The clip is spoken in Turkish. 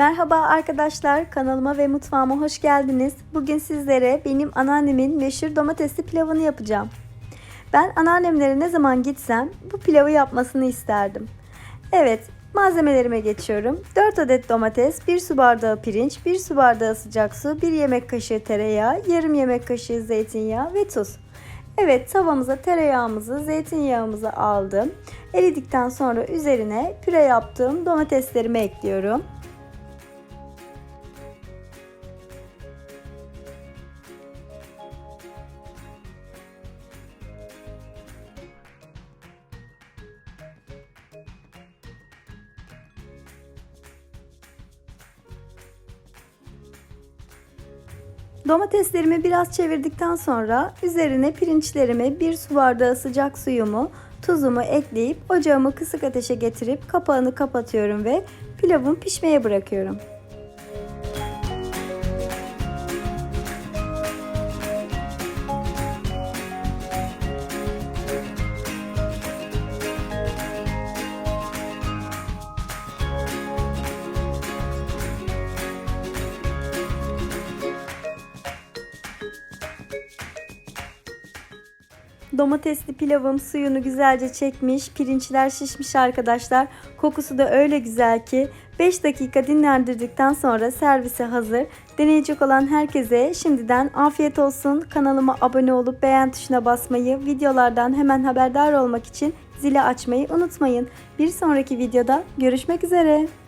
Merhaba arkadaşlar, kanalıma ve mutfağıma hoş geldiniz. Bugün sizlere benim anneannemin meşhur domatesli pilavını yapacağım. Ben anneannemlere ne zaman gitsem bu pilavı yapmasını isterdim. Evet, malzemelerime geçiyorum. 4 adet domates, 1 su bardağı pirinç, 1 su bardağı sıcak su, 1 yemek kaşığı tereyağı, yarım yemek kaşığı zeytinyağı ve tuz. Evet tavamıza tereyağımızı, zeytinyağımızı aldım. Eridikten sonra üzerine püre yaptığım domateslerimi ekliyorum. Domateslerimi biraz çevirdikten sonra üzerine pirinçlerimi bir su bardağı sıcak suyumu, tuzumu ekleyip ocağımı kısık ateşe getirip kapağını kapatıyorum ve pilavımı pişmeye bırakıyorum. Domatesli pilavım suyunu güzelce çekmiş, pirinçler şişmiş arkadaşlar. Kokusu da öyle güzel ki 5 dakika dinlendirdikten sonra servise hazır. Deneyecek olan herkese şimdiden afiyet olsun. Kanalıma abone olup beğen tuşuna basmayı, videolardan hemen haberdar olmak için zili açmayı unutmayın. Bir sonraki videoda görüşmek üzere.